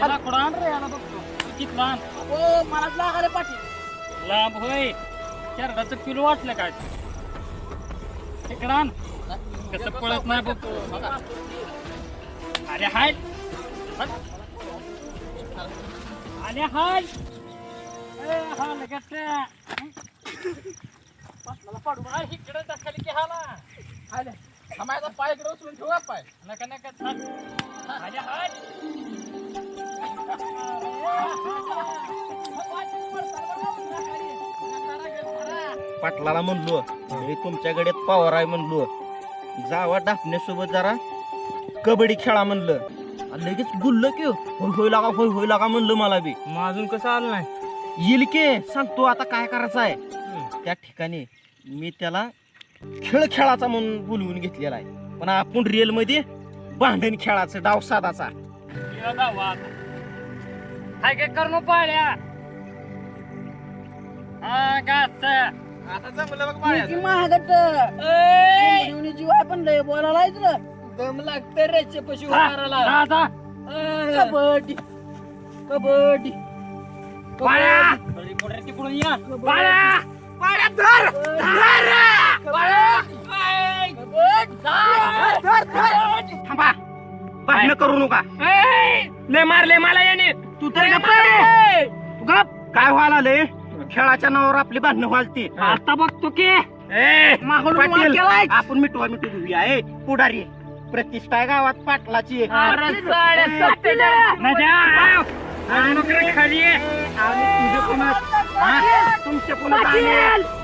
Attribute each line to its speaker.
Speaker 1: त्याला कुठं आण रे याला बघतो किती लहान
Speaker 2: ओ मलाच लागाले पाठी.
Speaker 1: लांब होय. चरडाचं किलो वाटलं काय? तिकडं आण कसं पळत नाही बघतो अरे हाय. हट. अरे हाय. ए, हा लगेच
Speaker 2: पाटलाला पाडू.
Speaker 1: हा, इकडं दाखल की हाला
Speaker 2: आले. माझा पाय इकडे उचलून ठेवा पाय.
Speaker 1: नका नका थांब.
Speaker 3: पाटलाला म्हणलो मी तुमच्याकडे पावर आहे म्हणलो. जावा डापण्यासोबत जरा. कबड्डी खेळा म्हणलं. आणि लगेच गुल्ल की होय होय लागा होय होय लागा म्हणलं मला बी.
Speaker 1: मग अजून कसं आलं नाही?
Speaker 3: येईल की सांगतो आता काय करायचं आहे. त्या ठिकाणी मी त्याला खेळ खेळाचा म्हणून बोलवून घेतलेला आहे. पण आपण रिअलमध्ये भांडण खेळाचं डाव साधाचा.
Speaker 1: हाय काय करू नको पाड्या हा गाच
Speaker 2: आता जमलं बघ पाया
Speaker 4: महागट. जीव लय बोलायला
Speaker 2: दम लागतं रे पशु
Speaker 1: दादा.
Speaker 4: कबड्डी. कबड्डी.
Speaker 1: पाड्या तिकडून या. पाड्या
Speaker 2: पाया धर!
Speaker 3: थांबा. भांडणं करू नका.
Speaker 1: ले मारले मला याने.
Speaker 3: तू तरी गप्प रे. गप. काय व्हायला आले खेळाच्या नावावर आपली भांडणं व्हालती.
Speaker 1: आता बघतो की.
Speaker 3: मागून
Speaker 1: मार
Speaker 3: पाटील
Speaker 1: केलाय.
Speaker 3: आपण मिटवा मिटू घेऊया ए पुढारी. प्रतिष्ठा आहे गावात पाटलाची.
Speaker 1: खाली ये.
Speaker 3: आणि तुझे पुन्हा हा? तुमचे पुन्हा